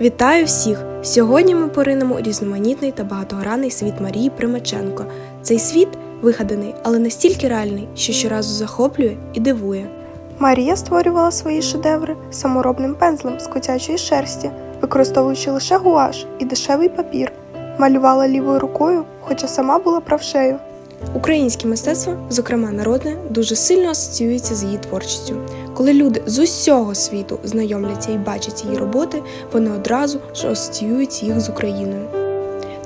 Вітаю всіх! Сьогодні ми поринемо у різноманітний та багатогранний світ Марії Примаченко. Цей світ вигаданий, але настільки реальний, що щоразу захоплює і дивує. Марія створювала свої шедеври саморобним пензлем з котячої шерсті, використовуючи лише гуаш і дешевий папір. Малювала лівою рукою, хоча сама була правшею. Українське мистецтво, зокрема народне, дуже сильно асоціюється з її творчістю. Коли люди з усього світу знайомляться і бачать її роботи, вони одразу ж асоціюють їх з Україною.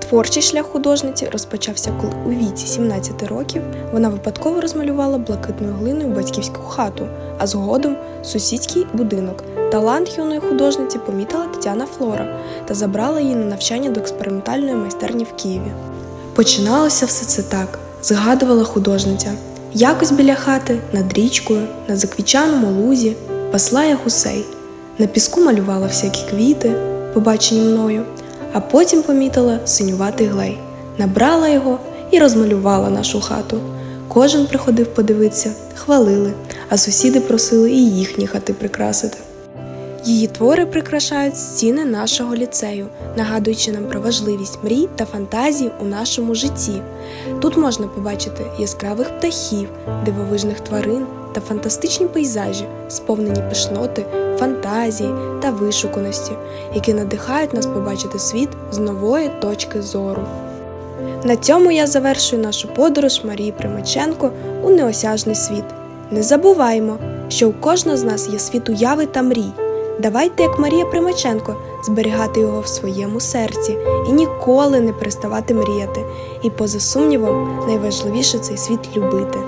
Творчий шлях художниці розпочався, коли у віці 17 років вона випадково розмалювала блакитною глиною батьківську хату, а згодом сусідський будинок. Талант юної художниці помітила Тетяна Флора та забрала її на навчання до експериментальної майстерні в Києві. Починалося все це так, згадувала художниця. Якось біля хати, над річкою, на заквічаному лузі, пасла я гусей. На піску малювала всякі квіти, побачені мною, а потім помітила синюватий глей, набрала його і розмалювала нашу хату. Кожен приходив подивитися, хвалили, а сусіди просили і їхні хати прикрасити. Її твори прикрашають стіни нашого ліцею, нагадуючи нам про важливість мрій та фантазій у нашому житті. Тут можна побачити яскравих птахів, дивовижних тварин та фантастичні пейзажі, сповнені пишноти, фантазії та вишуканості, які надихають нас побачити світ з нової точки зору. На цьому я завершую нашу подорож Марії Примаченко у неосяжний світ. Не забуваймо, що у кожного з нас є світ уяви та мрій. Давайте, як Марія Примаченко, зберігати його в своєму серці і ніколи не переставати мріяти. І поза сумнівом, найважливіше цей світ любити.